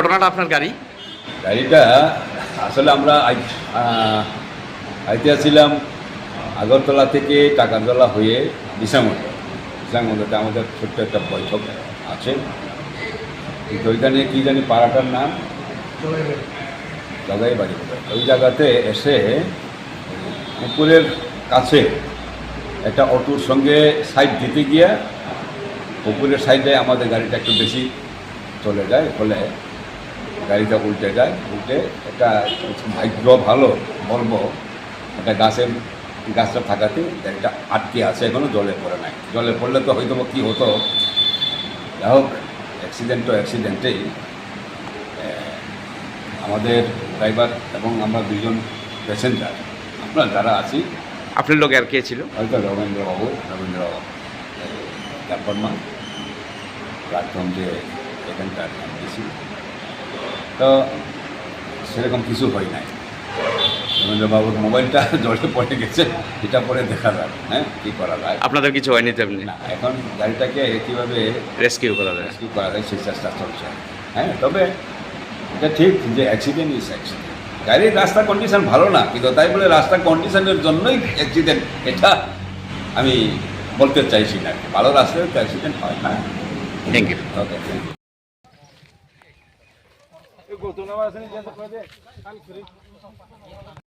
ঘটনাটা আপনার গাড়ি? গাড়িটা আসলে আমরা আই- আইতে আসছিলাম আগরতলা থেকে টাকারতলা হয়ে বিশামন্ডল বিশামন্ডলতে আমাদের ছোট্ট একটা বৈঠক আছে। কিন্তু ওইখানে কী জানি পাড়াটার নাম? জগাই বাড়ি। ওই জায়গাতে এসে পুকুরের কাছে একটা অটোর সঙ্গে সাইড দিতে গিয়ে পুকুরের সাইডে আমাদের গাড়িটা একটু বেশি চলে যায় ফলে গাড়িটা উল্টে যায় উল্টে একটা ভাগ্য ভালো বলব একটা গাছের গাছটা থাকাতে গাড়িটা আটকে আছে এখনও জলে পড়ে নাই। জলে পড়লে তো হয়তো কী হতো? যাই হোক অ্যাক্সিডেন্ট তো অ্যাক্সিডেন্টেই আমাদের ড্রাইভার এবং আমরা দুজন প্যাসেঞ্জার আমরা যারা আছি। আপনার লোক আর কে ছিল? হয়তো রবীন্দ্রবাবু রবীন্দ্র বর্মা প্ল্যাটফর্ম যে এখানকার এমডিসি তো সেরকম কিছু হয় নাই। রবীন্দ্রবাবুর মোবাইলটা জলে পড়ে গেছে এটা পরে দেখা যায় হ্যাঁ কী করা যায়। আপনাদের কিছু হয়নি তেমনি? না এখন গাড়িটাকে কীভাবে রেস্কিউ করা যায়। রেস্কিউ করা যায় সেই চেষ্টা চলছে। হ্যাঁ তবে এটা ঠিক যে অ্যাক্সিডেন্ট ইজ অ্যাক্সিডেন্ট গাড়ির রাস্তা কন্ডিশন ভালো না কিন্তু তাই বলে রাস্তা কন্ডিশনের জন্যই অ্যাক্সিডেন্ট এটা আমি বলতে চাইছি না। ভালো রাস্তায় তো অ্যাক্সিডেন্ট হয় না। Thank you. Okay.